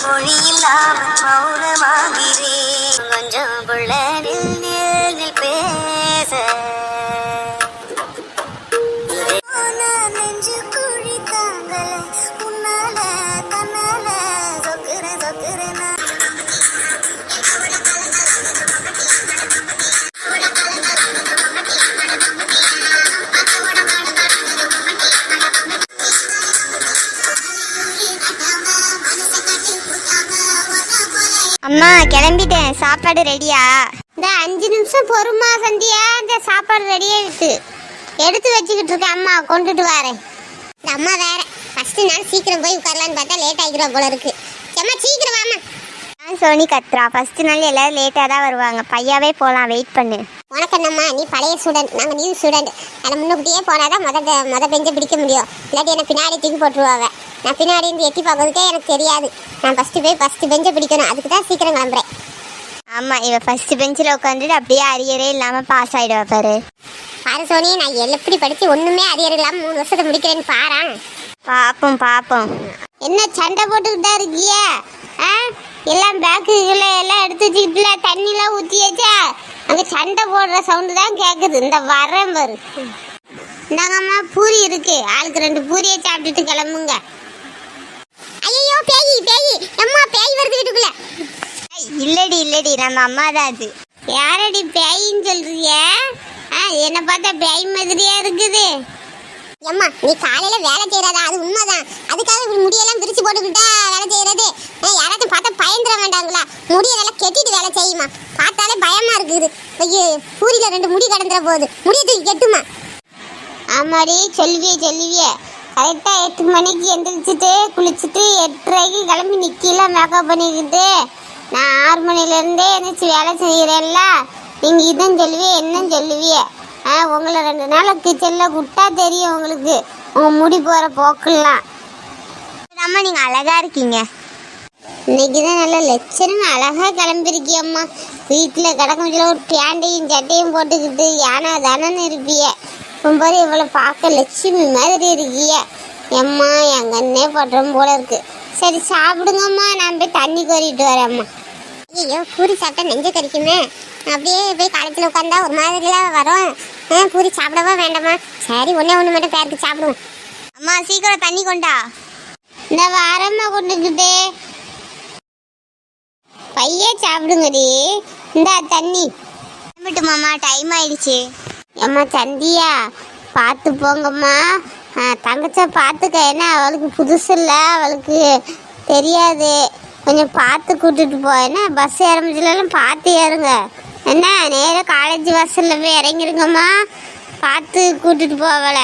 மொழி இல்லாமல் மௌனமாகிறேன். கொஞ்சம் பிள்ளை பேச. அம்மா கிளம்பிட்டேன். சாப்பாடு ரெடியா இந்த அஞ்சு நிமிஷம் பொறுமா சந்தியா? இந்த சாப்பாடு ரெடியா இருக்கு. எடுத்து வச்சுக்கிட்டு இருக்கேன் அம்மா கொண்டுட்டு வரேன். இந்த அம்மா வேற. ஃபர்ஸ்ட் நாள் சீக்கிரம் போய் உட்காரலான்னு பார்த்தா லேட் ஆகிக்கிறோம் போல இருக்கு. அம்மா சீக்கிரம் வாமா நான் சோனி கத்ரா ஃபர்ஸ்ட் நாள் எல்லாரும் லேட்டாக தான் வருவாங்க. பையாவே போகலாம் வெயிட் பண்ணு. உனக்கு என்னம்மா நீ பழைய ஸ்டூடெண்ட் நாங்கள் நியூ ஸ்டூடெண்ட் அதை முன்னுக்கிட்டே போனால் தான் முத முத பெஞ்ச பிடிக்க முடியும். இல்லாட்டி என்ன பின்னாடி தூக்கி போட்டுருவாங்க. நான் பின்னாடி இருந்து எட்டி பார்க்கறதுக்கே எனக்கு தெரியாது. நான் ஃபஸ்ட்டு போய் ஃபஸ்ட்டு பெஞ்சை பிடிக்கணும். அதுக்கு தான் சீக்கிரம் கிளம்புறேன். ஆமாம் இவ ஃபர்ஸ்ட் பெஞ்சில் உட்காந்துட்டு அப்படியே அரியரே இல்லாமல் பாஸ் ஆகிடுவா பாரு. பாரு சோனி நான் எப்படி படித்து ஒன்றுமே அரியர் இல்லாமல் மூணு வருஷத்தை முடிக்கிறேன்னு பாரேன் பார்ப்போம் பார்ப்போம் என்ன சண்டை போட்டுக்கிட்டா இருக்கிய? ஆ? எல்லாம் பேக்குகளை எல்லாம் எடுத்து வச்சுக்கிட்டுல தண்ணிலாம் ஊற்றியாச்சா அங்கே சண்டை போடுற சவுண்டு தான் கேட்குது இந்த வரேன் பாரு. இந்தாங்கம்மா பூரி இருக்கு. ஆளுக்கு ரெண்டு பூரியை சாப்பிட்டுட்டு கிளம்புங்க. பேய். அம்மா பேய் வருது வீட்டுக்குள்ள. இல்லடி இல்லடி நம்ம அம்மா தான் அது. யாரடி பேயின்னு சொல்றீங்க ஆ என்ன பார்த்தா பேய் மாதிரியா இருக்குது. அம்மா நீ காலையில வேலை செய்யறதா? அது உண்மைதான். அதுக்காக இப்படி முடியெல்லாம் விரிச்சு போட்டுக்கிட்டா வேலை செய்யறது. யாராச்சும் பார்த்தா பயந்துட வேண்டாங்களா? முடிய நல்லா கெட்டிட்டு வேலை செய்யுமா? பார்த்தாலே பயமா இருக்குது. ஐயோ பூரியில ரெண்டு முடி கடந்துற போகுது முடிய தூக்கி கெட்டுமா? ஆமாடி சொல்லுவியே சொல்லுவியே. கரெக்டாக எட்டு மணிக்கு எந்திரிச்சிட்டு குளிச்சுட்டு எட்டரைக்கு கிளம்பி நிற்கலாம் மேக்கப் பண்ணிக்கிட்டு. நான் ஆறு மணிலேருந்தே எந்திரிச்சு வேலை செய்கிறேன்ல நீங்கள் இதுன்னு சொல்லுவியே என்னன்னு சொல்லுவியே. ஆ உங்களை ரெண்டு நாள் கிச்சனில் விட்டா தெரியும் உங்களுக்கு. உங்கள் முடி போகிற போக்கெல்லாம் அம்மா நீங்கள் அழகா இருக்கீங்க. இன்னைக்கு தான் நல்ல லட்சணம் அழகாக கிளம்பிருக்கியம்மா வீட்டில் கிடக்கும் ஒரு பேண்டையும் சட்டையும் போட்டுக்கிட்டு யானை தானன்னு இருப்பியே. ரொம்ப இவ்வளோ பார்க்க லட்சுமி மாதிரி இருக்கிய. எம்மா என் கண்ணே படுறோம் போல இருக்கு. சரி சாப்பிடுங்கம்மா. நான் போய் தண்ணி கோரிட்டு வரேம்மா. ஐயோ பூரி சாப்பிட்டா நெஞ்ச கறிக்குமே அப்படியே போய் காலத்தில் உட்காந்தா ஒரு மாதிரிலாம் வரும். ஆ, பூரி சாப்பிடவா வேண்டாமா? சரி ஒன்றே ஒன்று மட்டும் பேருக்கு சாப்பிடுவோம். அம்மா சீக்கிரம் தண்ணி கொண்டா. இந்த வாரம்மா கொண்டுக்கிட்டு பைய சாப்பிடுங்கடி. இந்தா தண்ணி. மாமா டைம் ஆயிடுச்சு. ஏம்மா சந்தியா பார்த்து போங்கம்மா. ஆ, தங்கச்ச பார்த்துக்க. ஏன்னா அவளுக்கு புதுசு இல்லை. அவளுக்கு தெரியாது. கொஞ்சம் பார்த்து கூட்டிகிட்டு போ. என்ன பஸ் இறங்குச்சுலாம் பார்த்து ஏறுங்க. என்ன நேராக காலேஜ் பஸ்ஸில் போய் இறங்கிருங்கம்மா. பார்த்து கூட்டிகிட்டு போ அவளை.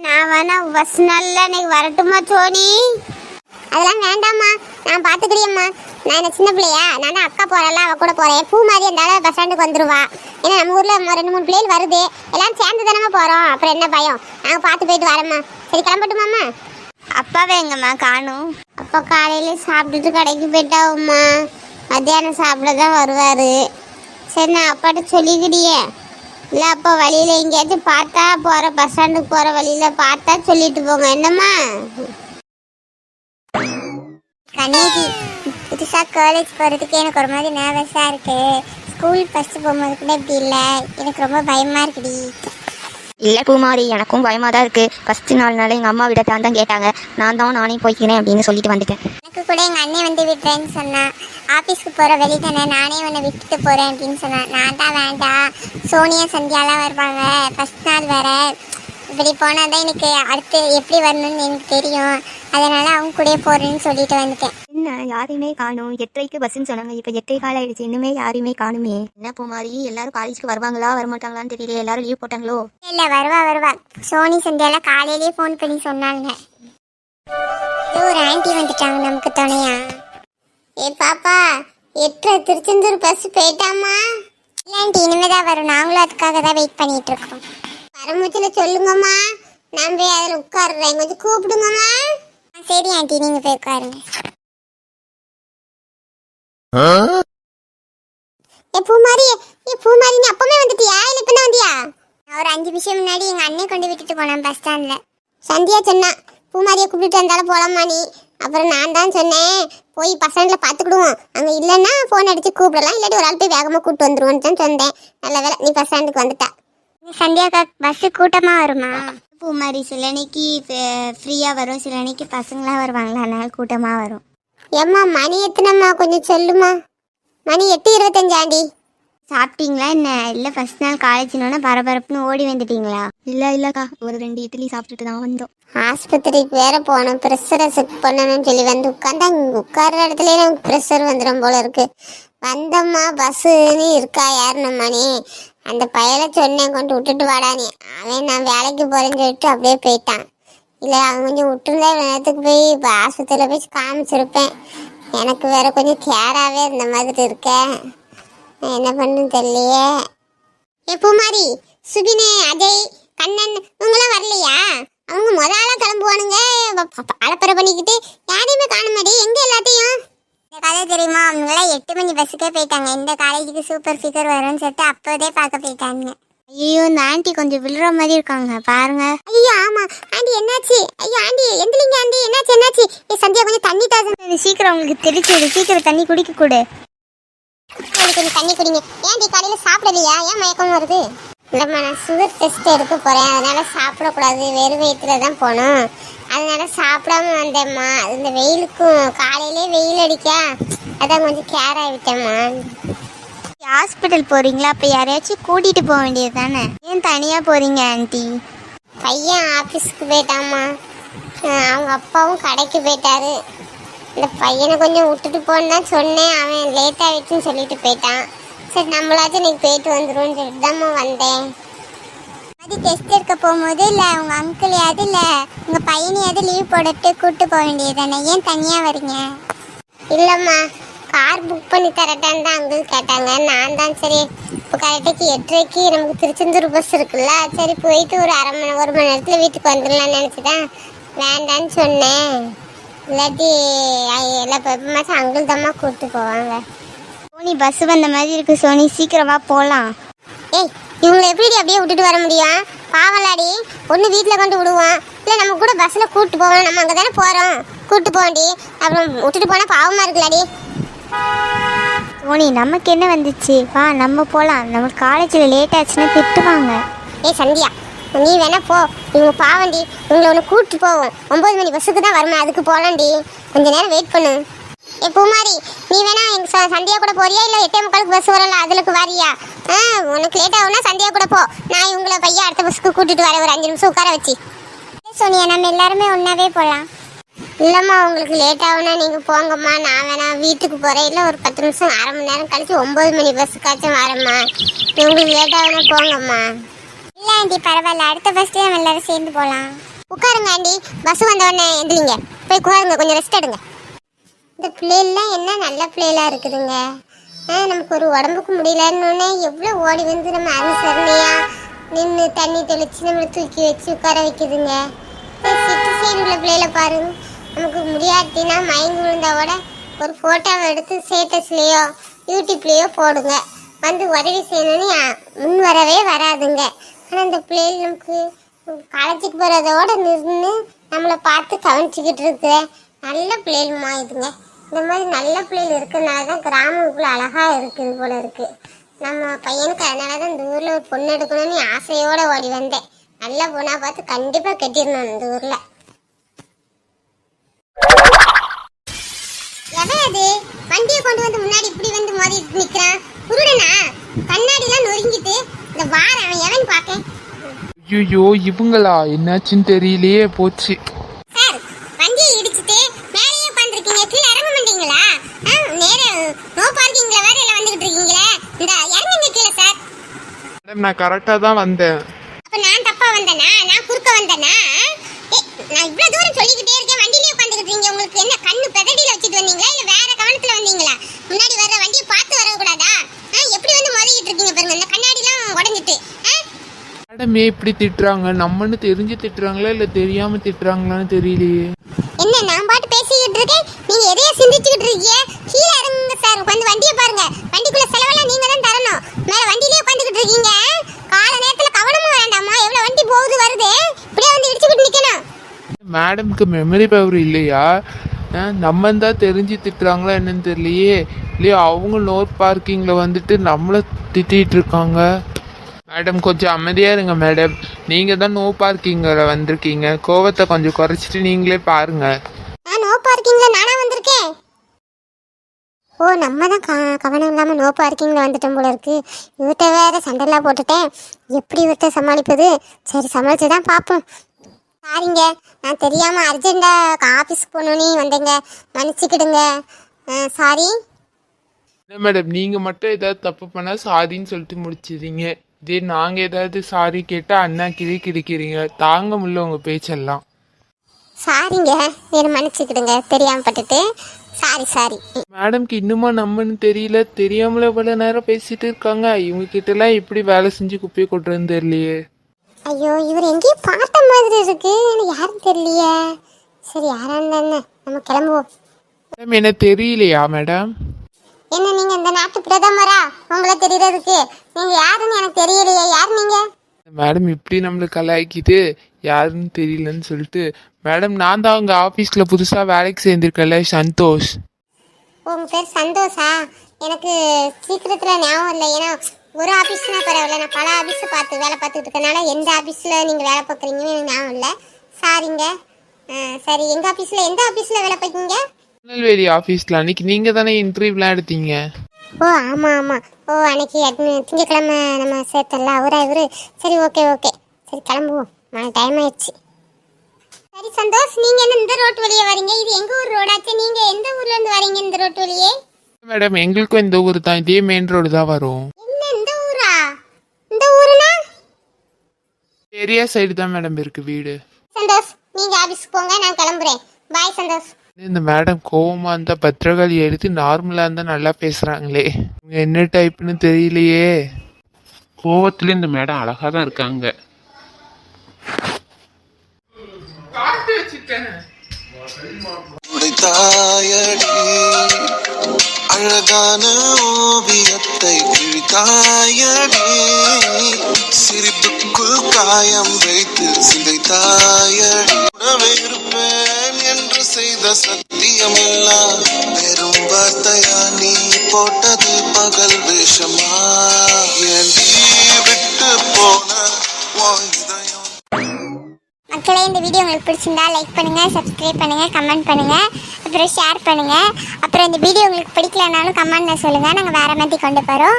நான் வேணா பஸ் நல்லா இன்னைக்கு வரட்டுமா சோனி? அதெல்லாம் வேண்டாம்மா. நான் பார்த்துக்கிறியம்மா நான் என்ன சின்ன பிள்ளையா? நான் தான் அக்கா போறல அவ கூட போறேன். பூ மாதிரி இருந்தாலும் பஸ் ஸ்டாண்டுக்கு வந்துருவா. ஏன்னா நம்ம ஊர்ல ரெண்டு மூணு பிள்ளைகள் வருது. எல்லாம் சேர்ந்து தானே போறோம். அப்புறம் என்ன பயம்? நாங்க பார்த்து போயிட்டு வரேம்மா. சரி கிளம்பட்டுமாம்மா? அப்பாவே எங்கம்மா காணும்? அப்பா காலையில சாப்பிட்டுட்டு கடைக்கு போயிட்டாவும்மா. மத்தியானம் சாப்பிட தான் வருவாரு. சரி நான் அப்பாட்ட சொல்லிக்கிடியே இல்லை அப்போ வழியில் எங்கேயாச்சும் பார்த்தா போகிற பஸ் ஸ்டாண்டுக்கு போகிற வழியில் பார்த்தா சொல்லிட்டு போங்க. என்னம்மா? கண்ணகி புதுசாக காலேஜ் போகிறதுக்கு எனக்கு ஒரு மாதிரி நர்வஸாக இருக்கு. ஸ்கூல் ஃபஸ்ட்டு போகும்போது கூட இப்படி இல்லை. எனக்கு ரொம்ப பயமாக இருக்குடி. இல்லை பூமாரி எனக்கும் பயமாக தான் இருக்குது ஃபஸ்ட்டு நாலு நாள் எங்கள் அம்மா விட தான் தான் கேட்டாங்க. நான் தான் நானே போய்க்கிறேன் அப்படின்னு சொல்லிட்டு வந்துட்டேன். எனக்கு கூட எங்கள் அண்ணன் வந்து விட்டுறேன்னு சொன்னான் ஆஃபீஸ்க்கு போகிற வழி தானே நானே உன்னை விட்டுட்டு போகிறேன் அப்படின்னு சொன்னான் நான் தான் வேண்டாம் சோனியா சந்தியாலாம் வருவாங்க. ஃபஸ்ட் நாள் வேற. இப்படி போனால் தான் எனக்கு அடுத்து எப்படி வரணும்னு எனக்கு தெரியும். அதனால் அவங்க கூடயே போகிறேன்னு சொல்லிட்டு வந்துட்டேன். என்ன யாரையுமே காணும். எட்டரைக்கு பஸ்ஸுன்னு சொன்னாங்க. இப்போ எட்டரை கால் ஆயிடுச்சு. இன்னுமே யாரையுமே காணுமே. என்ன பூமாரி எல்லாரும் காலேஜுக்கு வருவாங்களா வரமாட்டாங்களான்னு தெரியல எல்லாரும் லீவ் போட்டாங்களோ? இல்லை வருவா வருவா. சோனி சந்தியாலாம் காலையிலேயே ஃபோன் பண்ணி சொன்னாங்க. ஒரு ஆன்ட்டி வந்துட்டாங்க நமக்கு துணையா. ஏ பாப்பா எட்டரை திருச்செந்தூர் பஸ் போயிட்டாமா? இல்லை ஆன்ட்டி இனிமேல் தான் வரும். நாங்களும் அதுக்காக தான் வெயிட் பண்ணிட்டு இருக்கோம். பரமூச்சில் சொல்லுங்கம்மா. நான் போய் அதில் உட்காருறேன். கொஞ்சம் கூப்பிடுங்கம்மா. சரி ஆன்ட்டி நீங்கள் போய் உட்காருங்க. ஏ பூமாரி ஏ பூமாரி நீ அப்பவே வந்துட்டியா? இல்லை இப்போ வந்தியா? நான் ஒரு அஞ்சு நிமிஷம் முன்னாடி எங்கள் அண்ணன் கொண்டு விட்டுட்டு போனேன் பஸ் ஸ்டாண்டில். சந்தியா சொன்னா பூமாரியை கூப்பிட்டு வந்தாலும் போலாமா நீ. அப்புறம் நான் தான் சொன்னேன் போய் ஸ்டாண்டில் பார்த்துக்கிடுவோம் அங்கே இல்லைன்னா ஃபோன் அடித்து கூப்பிடலாம். இல்லாட்டி ஒரு ஆள் போய் வேகமாக கூப்பிட்டு வந்துருவோன்னு தான் சொன்னேன். நல்ல வேலை நீ பஸ் ஸ்டாண்டுக்கு வந்துட்டா. சந்தியாக்கா பஸ்ஸு கூட்டமாக வருமா? பூமாரி சில அன்னைக்கு ஃப்ரீயாக வரும். சில அன்னைக்கு பசங்களாம் வருவாங்களா? அதனால கூட்டமாக வரும். ஏம்மா மணி எத்தனைம்மா? கொஞ்சம் சொல்லுமா. மணி எட்டு இருபத்தஞ்சாண்டி. சாப்பிட்டீங்களா என்ன? இல்லை ஃபர்ஸ்ட் நாள் காலேஜ்னோட பரபரப்புன்னு ஓடி வந்துட்டீங்களா? இல்லை இல்லைக்கா. ஒரு ரெண்டு இட்லி சாப்பிட்டுட்டு தான் வந்தோம். ஆஸ்பத்திரிக்கு வேற போகணும். ப்ரெஷரை செக் பண்ணணும்னு சொல்லி வந்து உட்காந்தா உட்கார்ற இடத்துல நமக்கு ப்ரெஷர் வந்துடும் போல இருக்கு. வந்தம்மா பஸ்ஸுன்னு இருக்கா? யாருன்னு மணி அந்த பயலை சொன்னேன் கொண்டு விட்டுட்டு வாடா நீ. அவன் நான் வேலைக்கு போறேன்னு சொல்லிட்டு அப்படியே போயிட்டான். இல்லை அவன் கொஞ்சம் விட்டுருந்தா இவ்வளோ நேரத்துக்கு போய் இப்போ ஆஸ்பத்திரியில் போய் காமிச்சிருப்பேன். எனக்கு வேற கொஞ்சம் கேராகவே இருந்த மாதிரி இருக்கேன் என்ன பண்ணுன்னு தெரியலையே. எப்போ மாதிரி சுபினே அஜய் கண்ணன் இவங்களாம் வரலையா? அவங்க முத கிளம்புவானுங்க. அலப்பறை பண்ணிக்கிட்டு யாரையுமே காண மாதிரி எங்கே எல்லாத்தையும்? இந்த கதை தெரியுமா? அவங்களாம் எட்டு மணி பஸ்ஸுக்கே போயிட்டாங்க. இந்த காலேஜுக்கு சூப்பர் ஃபிகர் வரும்னு சொல்லிட்டு அப்போதே பார்க்க போயிட்டாங்க. ஐயோ இந்த ஆண்டி கொஞ்சம் விழுற மாதிரி இருக்காங்க. பாருங்க. ஐயோ ஆமா. ஆண்டி என்னாச்சு? ஐயோ ஆண்டி எந்திரிங்க ஆண்டி என்னாச்சு என்னாச்சு? ஏ சந்தியா கொஞ்சம் தண்ணி தாசம் சீக்கிரம் உங்களுக்கு தெரிச்சு விடு சீக்கிரம் தண்ணி குடிக்க கொடு. கொஞ்சம் தண்ணி குடிங்க. ஏன்டி காலையில சாப்பிடலையா? ஏன் மயக்கம் வருது? இல்லம்மா நான் சுகர் டெஸ்ட் எடுக்க போறேன். அதனால சாப்பிடக்கூடாது. வெறும் வயிற்றுல தான் போகணும். அதனால சாப்பிடாம வந்தேம்மா. இந்த வெயிலுக்கும் காலையிலே வெயில் அடிக்கா. அதான் கொஞ்சம் கேர் ஆகிவிட்டேம்மா. ஹாஸ்பிட்டல் போறீங்களா? அப்போ யாரையாச்சும் கூட்டிட்டு போக வேண்டியது தானே ஏன் தனியாக போறீங்க ஆண்டி பையன் ஆஃபீஸ்க்கு போயிட்டாம்மா. அவங்க அப்பாவும் கடைக்கு போயிட்டாரு. இந்த பையனை கொஞ்சம் விட்டுட்டு போன்னு தான் சொன்னேன். அவன் லேட் ஆகிடுச்சுன்னு சொல்லிட்டு போயிட்டான். சரி நம்மளாச்சும் இன்னைக்கு போயிட்டு வந்துருவோம்னு சொல்லிட்டு தான்மா வந்தேன். அது டெஸ்ட் எடுக்க போகும்போது இல்லை உங்கள் அங்கிளையாவது இல்லை உங்கள் பையனையாவது லீவ் போட்டுட்டு கூப்பிட்டு போக வேண்டியது தானே ஏன் தனியாக வரீங்க? இல்லைம்மா கார் புக் பண்ணி தரட்டான்னு தான் அங்கிள் கேட்டாங்க. நான் தான் சரி இப்போ கரெக்டாக்கு எட்டரைக்கு நமக்கு திருச்செந்தூர் பஸ் இருக்குல்ல சரி போயிட்டு ஒரு அரை மணி ஒரு மணி நேரத்தில் வீட்டுக்கு வந்துடலாம்னு நினச்சி தான் வேண்டான்னு சொன்னேன். இல்லாட்டி எல்லா பெப்பமாச்சும் அங்கிள் தாம்மா கூப்பிட்டு போவாங்க. சோனி பஸ் வந்த மாதிரி இருக்கு சோனி. சீக்கிரமா போகலாம் ஏய் இவங்களை எப்படி அப்படியே விட்டுட்டு வர முடியும் பாவலாடி ஒன்று வீட்டில் கொண்டு விடுவோம் இல்லை நம்ம கூட பஸ்ஸில் கூப்பிட்டு போவோம் நம்ம அங்கே தானே போகிறோம் கூப்பிட்டு போவோண்டி. அப்புறம் விட்டுட்டு போனால் பாவமாக இருக்குல்லடி சோனி நமக்கு என்ன வந்துச்சு? வா நம்ம போகலாம் நம்ம காலேஜில் லேட் ஆச்சுன்னா திட்டுவாங்க. ஏய் சந்தியா நீ வேணா போ. இவங்க பாவண்டி உங்களை ஒன்று கூப்பிட்டு போவோம். ஒம்பது மணி பஸ்ஸுக்கு தான் வருமா. அதுக்கு போகலாண்டி கொஞ்ச நேரம் வெயிட் பண்ணு. ஏ பூமாரி நீ வேணா எங்க சந்தியா கூட போறியா? இல்லை எட்டே முக்காலுக்கு பஸ் வரல அதுலக்கு வரியா? ஆ உனக்கு லேட் ஆகுனா சந்தியா கூட போ. நான் இவங்கள பையன் அடுத்த பஸ்ஸுக்கு கூட்டிட்டு வரேன். ஒரு அஞ்சு நிமிஷம் உட்கார வச்சு. சோனியா நம்ம எல்லாருமே ஒன்றாவே போகலாம் இல்லைம்மா உங்களுக்கு லேட் ஆகுனா நீங்கள் போங்கம்மா. நான் வேணா வீட்டுக்கு போகிறேன் இல்லை ஒரு பத்து நிமிஷம் அரை மணி நேரம் கழிச்சு ஒம்பது மணி பஸ்ஸுக்காச்சும் வரேம்மா. உங்களுக்கு லேட் ஆகுனா போங்கம்மா. இல்லை ஆண்டி பரவாயில்ல. அடுத்த பஸ்லேயே நம்ம எல்லாரும் சேர்ந்து போகலாம் உட்காருங்க ஆண்டி. பஸ் வந்த உடனே எந்திரிங்க. போய் உட்காருங்க. கொஞ்சம் ரெஸ்ட் எடுங்க. இந்த பிள்ளைகள்லாம் என்ன நல்ல பிள்ளைகளாக இருக்குதுங்க? நமக்கு ஒரு உடம்புக்கு முடியலன்னு எவ்வளோ ஓடி வந்து நம்ம அனுசரணையா நின்று தண்ணி தெளித்து நம்மளை தூக்கி வச்சு உட்கார வைக்குதுங்க? சிட்டு சைடு உள்ள பிள்ளைகளை பாருங்க. நமக்கு முடியாட்டினா மயங்கி விழுந்தாவோட ஒரு ஃபோட்டோவை எடுத்து ஸ்டேட்டஸ்லேயோ யூடியூப்லேயோ போடுங்க. வந்து உதவி செய்யணும்னு முன் வரவே வராதுங்க. ஆனால் இந்த பிள்ளைகள் நமக்கு காலேஜுக்கு போகிறதோட நின்று நம்மளை பார்த்து கவனிச்சிக்கிட்டு இருக்கிற நல்ல பிள்ளைகளுமா இதுங்க. இந்த மாதிரி நல்ல பிள்ளைகள் இருக்கிறதுனால தான் கிராமம் இவ்வளோ அழகாக இருக்குது போல இருக்கு. நம்ம பையனுக்கு அதனால தான் இந்த ஊரில் ஒரு பொண்ணு எடுக்கணும்னு ஆசையோடு ஓடி வந்தேன். நல்ல பொண்ணாக பார்த்து கண்டிப்பாக கட்டிடணும் இந்த ஊரில். எவன் அது? வண்டியை கொண்டு வந்து முன்னாடி இப்படி வந்து மோதி நிற்கிறான் குருடனா? கண்ணாடிலாம் நொறுங்கிட்டு இந்த வார அவன் எவன் பார்க்க? ஐயோ இவங்களா? என்னாச்சுன்னு தெரியலையே போச்சு சார் வண்டியை இடிச்சிட்டு மேலேயே உட்காந்துருக்கீங்க கீழே இறங்க மாட்டீங்களா ஆ, நேரா நோ பார்க்கிங்ல வேற எல்லாம் வந்துகிட்டு இருக்கீங்களே இந்த இறங்குங்க கீழே சார் மேடம் நான் கரெக்டாக தான் வந்தேன். அப்ப நான் தப்பா வந்தேனா? நான் குறுக்க வந்தேனா? நான் இவ்வளவு தூரம் சொல்லிக்கிட்டே இருக்கேன். வண்டியிலே உட்காந்துக்கிட்டு இருக்கீங்க. உங்களுக்கு என்ன கண்ணு பெதடியில வச்சுட்டு வந்தீங்களா? இல்ல வேற கவனத்துல வந்தீங்களா? முன்னாடி வர்ற வண்டியை பார்த்து வரக்கூடாதா? ஆ, எப்படி வந்து மோதிக்கிட்டு இருக்கீங்க பாருங்க. இந்த கண்ணாடிலாம் உடைஞ்சிட்டு? மேடமே இப்படி திட்டுறாங்க. நம்மன்னு தெரிஞ்சு திட்டுறாங்களா? இல்லை தெரியாமல் திட்டுறாங்களான்னு தெரியலையே. என்ன நான் பாட்டு பேசிக்கிட்டு இருக்கேன்? நீங்க எதையோ சிந்திச்சுக்கிட்டு இருக்கீங்க. கீழே இறங்குங்க சார் வந்து வண்டியை பாருங்க. வண்டிக்குள்ள செலவெல்லாம் நீங்க தான் தரணும். மேல வண்டியிலே உட்காந்துக்கிட்டு இருக்கீங்க கால நேரத்துல கவனமும் வேண்டாமா எவ்வளவு வண்டி போகுது வருது இப்படியே வந்து இடிச்சுக்கிட்டு நிக்கணும் மேடம்க்கு மெமரி பவர் இல்லையா? ஆ, நம்ம தான் தெரிஞ்சு திட்டுறாங்களா என்னன்னு தெரியலையே. இல்லையா அவங்க நோ பார்க்கிங்கில் வந்துட்டு நம்மளை திட்டிகிட்டு இருக்காங்க. மேடம் கொஞ்சம் அமைதியாக இருங்க மேடம். நீங்கள் தான் நோ பார்க்கிங்கில் வந்திருக்கீங்க. கோவத்தை கொஞ்சம் குறைச்சிட்டு நீங்களே பாருங்கள் நோ பார்க்கிங்கில் நானா வந்திருக்கேன். ஓ நம்ம தான் க- கவனம் இல்லாமல் நோ பார்க்கிங்கில் வந்துட்டோம் போல இருக்கு. இவர்கிட்ட வேற சண்டைலாம் போட்டுட்டேன். எப்படி இவர்கிட்ட சமாளிப்பது? சரி சமாளிச்சு தான் பார்ப்போம். சாரிங்க நான் தெரியாமல் அர்ஜென்ட்டாக ஆஃபீஸ்க்கு போகணுன்னு வந்தேங்க. மன்னிச்சுக்கிடுங்க. சாரி என்ன மேடம் நீங்கள் மட்டும் ஏதாவது தப்பு பண்ணால் சாரின்னு சொல்லிட்டு முடிச்சிடுறீங்க. இதே நாங்கள் ஏதாவது சாரி கேட்டால் அண்ணா கிளி கிழிக்கிறீங்க தாங்க முடியல உங்கள் பேச்செல்லாம். சாரிங்க என்னை மன்னிச்சுக்கிடுங்க. தெரியாமல் பட்டுட்டு. சாரி சாரி மேடம்க்கு இன்னுமா நம்மன்னு தெரியல. தெரியாமல இவ்வளோ நேரம் பேசிட்டு இருக்காங்க. இவங்க கிட்டலாம் எப்படி வேலை செஞ்சு குப்பையை கொட்டுறதுன்னு தெரியலையே. ஐயோ இவர் எங்கேயும் பார்த்த மாதிரி இருக்கு. எனக்கு யாரும் தெரியலையே. சரி யாரா இருந்தா நம்ம கிளம்புவோம். மேடம் என்ன தெரியலையா மேடம்? என்ன நீங்க இந்த நாட்டு பிரதமரா? உங்களை தெரியறதுக்கு. நீங்க யாருன்னு எனக்கு தெரியலையே. யார் நீங்க? மேடம் இப்படி நம்மளை கலாய்க்குது யாருன்னு தெரியலன்னு சொல்லிட்டு. மேடம் நான் தான் உங்கள் ஆஃபீஸில் புதுசாக வேலைக்கு சேர்ந்துருக்கல சந்தோஷ். உங்க பேர் சந்தோஷா? எனக்கு சீக்கிரத்துல ஞாபகம் இல்லை. ஏன்னா ஒரு ஆபீஸ்னா பரவாயில்ல. நான் பல ஆபீஸ் பார்த்து வேலை பார்த்துட்டு இருக்கனால எந்த ஆபீஸ்ல நீங்க வேலை பார்க்குறீங்கன்னு எனக்கு ஞாபகம் இல்லை. சாரிங்க. சரி. எங்க ஆபீஸ்ல எந்த ஆபீஸ்ல வேலை பார்க்கீங்க? திருநெல்வேலி ஆஃபீஸில் அன்னைக்கு நீங்கள் தானே இன்டர்வியூலாம் எடுத்தீங்க? ஓ ஆமா ஆமா. ஓ அன்னைக்கு திங்கட்கிழமை நம்ம சேர்த்தல அவரா இவரு? சரி ஓகே ஓகே. சரி கிளம்புவோம். டைம் ஆயிடுச்சு. சரி சந்தோஷ் நீங்க என்ன இந்த ரோட்டு வழியா வரீங்க? இது எங்க ஊர் ரோடாச்சு நீங்க எந்த ஊர்ல இருந்து வரீங்க இந்த ரோட்டு வழியே? மேடம் எங்களுக்கும் இந்த ஊர் தான். இதே மெயின் ரோடு தான் வரும் என்ன இந்த ஊரா இந்த ஊருனா ஏரியா சைடு தான் மேடம் இருக்குது வீடு. சந்தோஷ் நீங்க ஆபீஸ்க்கு போங்க நான் கிளம்புறேன். பாய் சந்தோஷ். இந்த மேடம் கோவமா இருந்தா பத்திரகாளி எடுத்து நார்மலா இருந்தா நல்லா பேசுறாங்களே. இவங்க என்ன டைப்னு தெரியலையே. கோவத்துல இந்த மேடம் அழகா தான் இருக்காங்க. அழகான ஓவியத்தை கிழித்தாயடி காயம் வைத்து சிதைத்தாயடி இருப்பேன் என்று செய்த சத்தியமெல்லாம் வெறும் வார்த்தையா நீ போட்டது பகல் வேஷமா? விட்டு போன மக்களே இந்த வீடியோ உங்களுக்கு பிடிச்சிருந்தா லைக் பண்ணுங்க சப்ஸ்கிரைப் பண்ணுங்க கமெண்ட் பண்ணுங்க அப்புறம் ஷேர் பண்ணுங்க. அப்புறம் இந்த வீடியோ உங்களுக்கு பிடிக்கலனாலும் கமெண்ட்ல சொல்லுங்க. நாங்கள் வேற மாதிரி கொண்டு போகிறோம்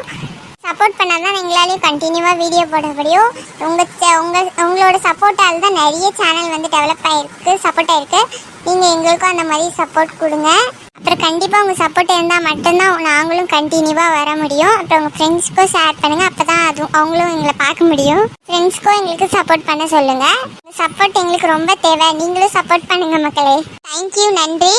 சப்போர்ட் பண்ணால் தான் எங்களாலேயும் கண்டினியூவாக வீடியோ போட முடியும். உங்கள் உங்கள் உங்களோட சப்போர்ட்டால் தான் நிறைய சேனல் வந்து டெவலப் ஆகிருக்கு சப்போர்ட் ஆகிருக்கு நீங்கள் எங்களுக்கும் அந்த மாதிரி சப்போர்ட் கொடுங்க. அப்புறம் கண்டிப்பாக உங்கள் சப்போர்ட் இருந்தால் மட்டும்தான் நாங்களும் கண்டினியூவாக வர முடியும். அப்புறம் உங்கள் ஃப்ரெண்ட்ஸ்க்கும் ஷேர் பண்ணுங்கள் அப்போ தான் அது அவங்களும் எங்களை பார்க்க முடியும். ஃப்ரெண்ட்ஸ்க்கும் எங்களுக்கு சப்போர்ட் பண்ண சொல்லுங்கள் சப்போர்ட் எங்களுக்கு ரொம்ப தேவை. நீங்களும் சப்போர்ட் பண்ணுங்கள் மக்களே. தேங்க்யூ நன்றி.